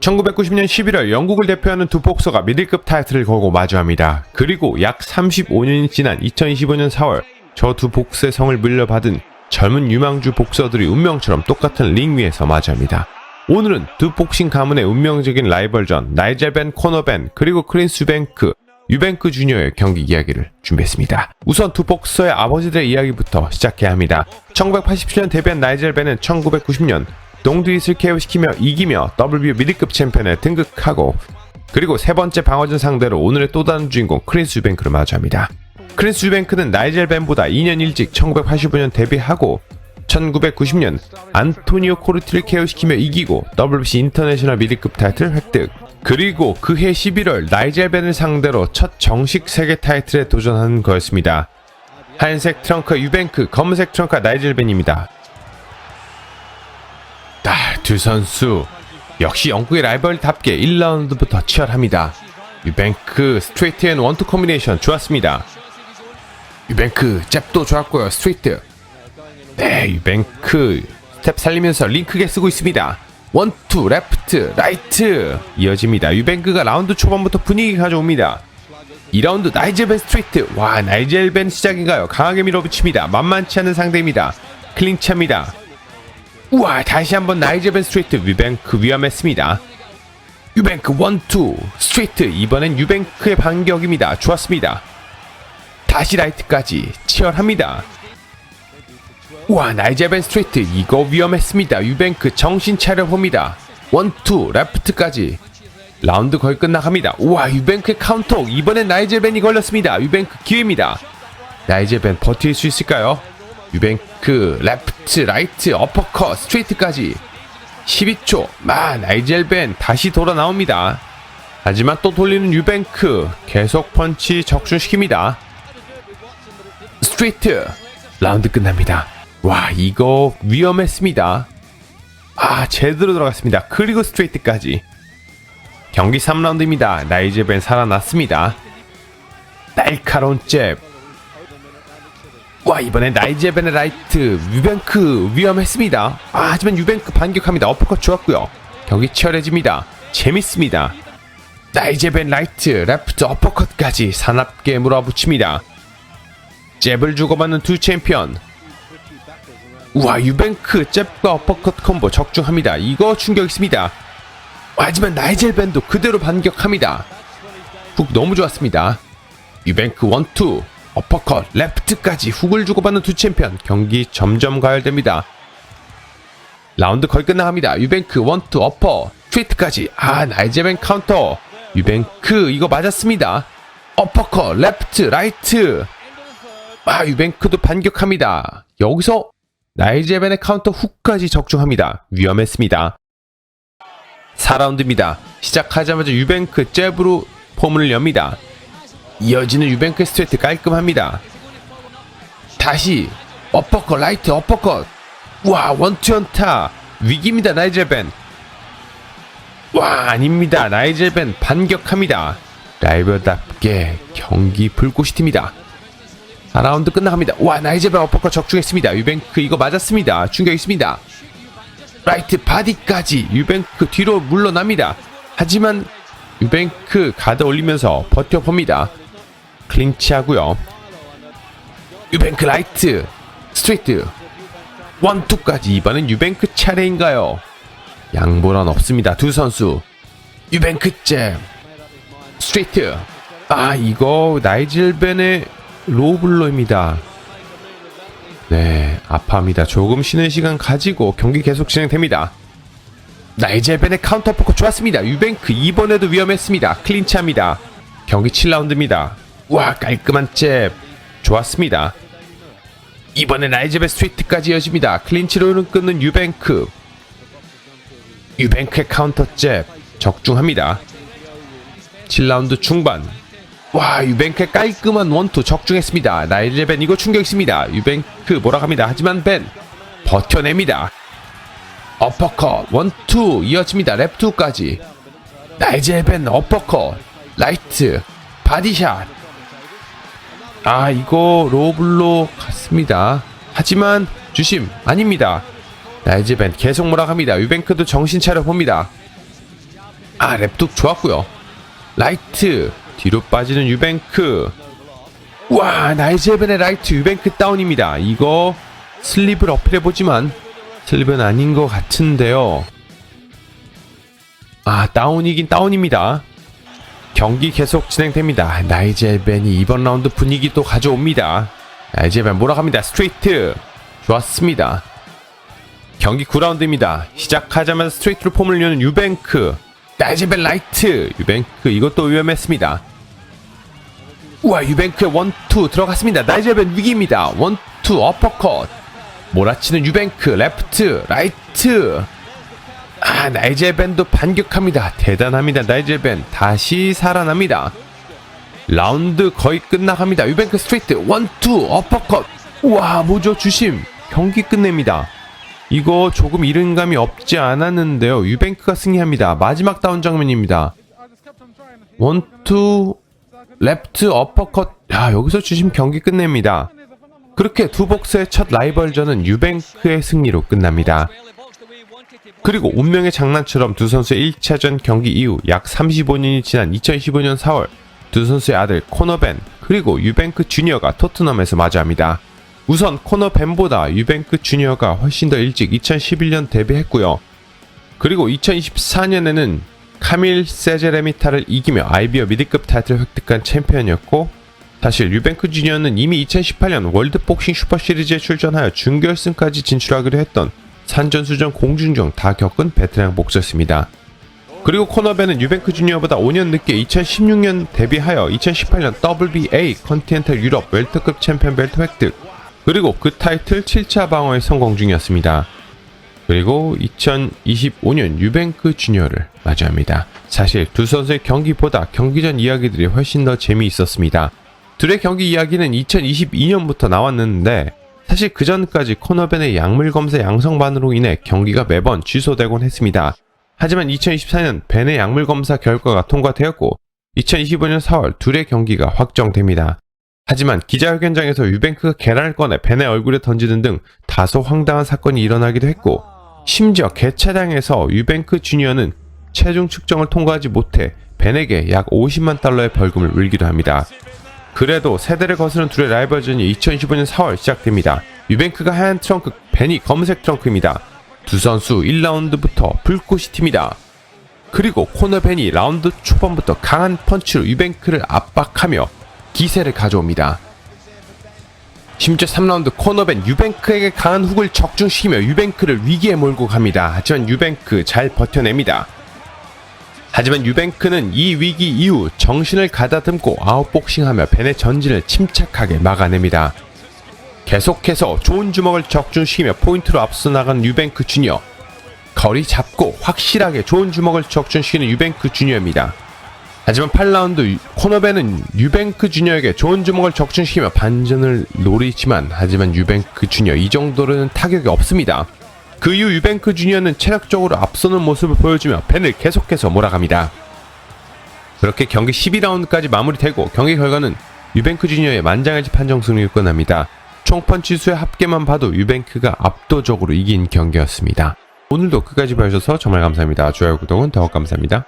1990년 11월 영국을 대표하는 두 복서가 미들급 타이틀을 걸고 마주합니다. 그리고 약 35년이 지난 2025년 4월 저 두 복서의 성을 물려받은 젊은 유망주 복서들이 운명처럼 똑같은 링 위에서 마주합니다. 오늘은 두 복싱 가문의 운명적인 라이벌전 나이젤 벤 코너 벤 그리고 크린스 뱅크 유뱅크 주니어의 경기 이야기를 준비했습니다. 우선 두 복서의 아버지들의 이야기부터 시작해야 합니다. 1987년 데뷔한 나이젤 벤은 1990년 동두잇을 KO시키며 이기며 WBO 미드급 챔피언에 등극하고 그리고 세 번째 방어전 상대로 오늘의 또 다른 주인공 크린스 유뱅크를 마주합니다. 크린스 유뱅크는 나이젤 벤보다 2년 일찍 1985년 데뷔하고 1990년 안토니오 코르티를 KO시키며 이기고 WBC 인터내셔널 미드급 타이틀 획득 그리고 그해 11월 나이젤 벤을 상대로 첫 정식 세계 타이틀에 도전한 거였습니다. 하얀색 트렁크 유뱅크, 검은색 트렁크 나이젤 벤입니다. 아, 두 선수 역시 영국의 라이벌답게 1라운드부터 치열합니다. 유뱅크 스트레이트 앤 원투 콤비네이션 좋았습니다. 유뱅크 잽도 좋았고요. 스트레이트. 네, 유뱅크 스텝 살리면서 링크게 쓰고 있습니다. 원투 레프트 라이트 이어집니다. 유뱅크가 라운드 초반부터 분위기 가져옵니다. 2라운드 나이젤 벤 스트레이트 와 나이젤 벤 시작인가요? 강하게 밀어붙입니다. 만만치 않은 상대입니다. 클린치합니다. 우와 다시 한번 나이젤 벤 스트레이트 유뱅크 위험했습니다. 유뱅크 원투 스트레이트 이번엔 유뱅크의 반격입니다. 좋았습니다. 다시 라이트까지 치열합니다. 우와 나이젤 벤 스트레이트 이거 위험했습니다. 유뱅크 정신 차려 봅니다. 원투 레프트까지 라운드 거의 끝나갑니다. 우와 유뱅크의 카운터 이번엔 나이젤 벤이 걸렸습니다. 유뱅크 기회입니다. 나이젤 벤 버틸 수 있을까요? 유뱅크 레프트 라이트 어퍼컷 스트레이트까지 12초 마 나이젤 벤 다시 돌아 나옵니다. 하지만 또 돌리는 유뱅크 계속 펀치 적중시킵니다. 스트레이트 라운드 끝납니다. 와 이거 위험했습니다. 아 제대로 들어갔습니다. 그리고 스트레이트까지 경기 3라운드입니다. 나이젤 벤 살아났습니다. 날카로운 잽. 와 이번엔 나이젤 벤의 라이트 유뱅크 위험했습니다. 아 하지만 유뱅크 반격합니다. 어퍼컷 좋았고요. 경기 치열해집니다. 재밌습니다. 나이젤 벤 라이트 레프트 어퍼컷까지 사납게 몰아붙입니다. 잽을 주고받는 두 챔피언. 우와 유뱅크 잽과 어퍼컷 콤보 적중합니다. 이거 충격 있습니다. 하지만 나이젤 벤도 그대로 반격합니다. 훅 너무 좋았습니다. 유뱅크 원투 어퍼컷 레프트까지 훅을 주고받는 두 챔피언 경기 점점 가열됩니다. 라운드 거의 끝나갑니다. 유뱅크 원투 어퍼 트위트까지 아 나이젤 벤 카운터 유뱅크 이거 맞았습니다. 어퍼컷 레프트 라이트 아 유뱅크도 반격합니다. 여기서 나이젤 벤의 카운터 훅까지 적중합니다. 위험했습니다. 4라운드입니다. 시작하자마자 유뱅크 잽으로 포문을 엽니다. 이어지는 유뱅크 스트레이트 깔끔합니다. 다시 어퍼컷 라이트 어퍼컷 와 원투 연타 위기입니다 나이젤 벤. 와 아닙니다 나이젤 벤 반격합니다. 라이벌답게 경기 불꽃이 튑니다. 4라운드 끝나갑니다. 와 나이젤 벤 어퍼컷 적중했습니다. 유뱅크 이거 맞았습니다. 충격 있습니다. 라이트 바디까지 유뱅크 뒤로 물러납니다. 하지만 유뱅크 가드 올리면서 버텨봅니다. 클린치하고요. 유뱅크 라이트 스트레이트 원투까지 이번엔 유뱅크 차례인가요? 양보란 없습니다. 두 선수 유뱅크 잼 스트레이트 아 이거 나이질 벤의 로블로입니다. 네, 아파합니다. 조금 쉬는 시간 가지고 경기 계속 진행됩니다. 나이젤 벤의 카운터 포커 좋았습니다. 유뱅크 이번에도 위험했습니다. 클린치합니다. 경기 7라운드입니다. 와 깔끔한 잽 좋았습니다. 이번에 벤 스트레이트까지 이어집니다. 클린치로는 끊는 유뱅크. 유뱅크의 카운터 잽 적중합니다. 7라운드 중반 와 유뱅크의 깔끔한 원투 적중했습니다. 나이젤 벤 이거 충격 있습니다. 유뱅크 몰아갑니다. 하지만 벤 버텨냅니다. 어퍼컷 원투 이어집니다. 랩투까지 나이젤 벤 어퍼컷 라이트 바디샷 아 이거 로블로 같습니다. 하지만 주심 아닙니다. 나이젤 벤 계속 몰아갑니다. 유뱅크도 정신 차려 봅니다. 아 랩뚝 좋았고요 라이트 뒤로 빠지는 유뱅크 와 나이제벤의 라이트 유뱅크 다운입니다 이거 슬립을 어필해 보지만 슬립은 아닌 것 같은데요 아 다운이긴 다운입니다 경기 계속 진행됩니다. 나이제벤이 이번 라운드 분위기도 가져옵니다. 나이제벤 몰아갑니다. 스트레이트. 좋았습니다. 경기 9라운드입니다. 시작하자마자 스트레이트로 폼을 여는 유뱅크. 나이제벤 라이트. 유뱅크 이것도 위험했습니다. 우와 유뱅크의 원투 들어갔습니다. 나이제벤 위기입니다. 원투 어퍼컷. 몰아치는 유뱅크. 레프트 라이트 아 나이제벤도 반격합니다. 대단합니다. 나이제벤 다시 살아납니다. 라운드 거의 끝나갑니다. 유뱅크 스트레이트 원투 어퍼컷. 우와 뭐죠 주심. 경기 끝냅니다. 이거 조금 이른 감이 없지 않았는데요. 유뱅크가 승리합니다. 마지막 다운 장면입니다. 원투 레프트 어퍼컷. 야 여기서 주심 경기 끝냅니다. 그렇게 두 복서의 첫 라이벌전은 유뱅크의 승리로 끝납니다 그리고 운명의 장난처럼 두 선수의 1차전 경기 이후 약 35년이 지난 2015년 4월 두 선수의 아들 코너벤 그리고 유뱅크 주니어가 토트넘에서 마주합니다. 우선 코너벤보다 유뱅크 주니어가 훨씬 더 일찍 2011년 데뷔했고요. 그리고 2024년에는 카밀 세제레미타를 이기며 IBO 미드급 타이틀을 획득한 챔피언이었고 사실 유뱅크 주니어는 이미 2018년 월드복싱 슈퍼시리즈에 출전하여 준결승까지 진출하기로 했던 산전수전 공중전 다 겪은 베테랑 복서였습니다. 그리고 코너벤은 유뱅크 주니어보다 5년 늦게 2016년 데뷔하여 2018년 WBA 컨티넨탈 유럽 웰터급 챔피언 벨트 획득 그리고 그 타이틀 7차 방어에 성공 중이었습니다. 그리고 2025년 유뱅크 주니어를 맞이합니다. 사실 두 선수의 경기보다 경기 전 이야기들이 훨씬 더 재미있었습니다. 둘의 경기 이야기는 2022년부터 나왔는데 사실 그 전까지 코너벤의 약물 검사 양성 반으로 인해 경기가 매번 취소되곤 했습니다. 하지만 2024년 벤의 약물 검사 결과가 통과되었고 2025년 4월 둘의 경기가 확정됩니다. 하지만 기자회견장에서 유뱅크가 계란을 꺼내 벤의 얼굴에 던지는 등 다소 황당한 사건이 일어나기도 했고 심지어 개차량에서 유뱅크 주니어는 체중 측정을 통과하지 못해 벤에게 약 50만 달러의 벌금을 물기도 합니다. 그래도 세대를 거스른 둘의 라이벌전이 2015년 4월 시작됩니다. 유뱅크가 하얀 트렁크, 벤이 검은색 트렁크입니다. 두 선수 1라운드부터 불꽃이 튑니다. 그리고 코너 벤이 라운드 초반부터 강한 펀치로 유뱅크를 압박하며 기세를 가져옵니다. 심지어 3라운드 코너벤 유뱅크에게 강한 훅을 적중시키며 유뱅크를 위기에 몰고 갑니다. 하지만 유뱅크 잘 버텨냅니다. 하지만 유뱅크는 이 위기 이후 정신을 가다듬고 아웃복싱하며 벤의 전진을 침착하게 막아냅니다. 계속해서 좋은 주먹을 적중시키며 포인트로 앞서 나간 유뱅크 주니어. 거리 잡고 확실하게 좋은 주먹을 적중시키는 유뱅크 주니어입니다. 하지만 8라운드 코너벤은 유뱅크 주니어에게 좋은 주먹을 적중시키며 반전을 노리지만 하지만 유뱅크 주니어 이 정도로는 타격이 없습니다. 그 이후 유뱅크 주니어는 체력적으로 앞서는 모습을 보여주며 벤을 계속해서 몰아갑니다. 그렇게 경기 12라운드까지 마무리되고 경기 결과는 유뱅크 주니어의 만장일치 판정 승리로 끝납니다. 총 펀치 수의 합계만 봐도 유뱅크가 압도적으로 이긴 경기였습니다. 오늘도 끝까지 봐주셔서 정말 감사합니다. 좋아요, 구독은 더욱 감사합니다.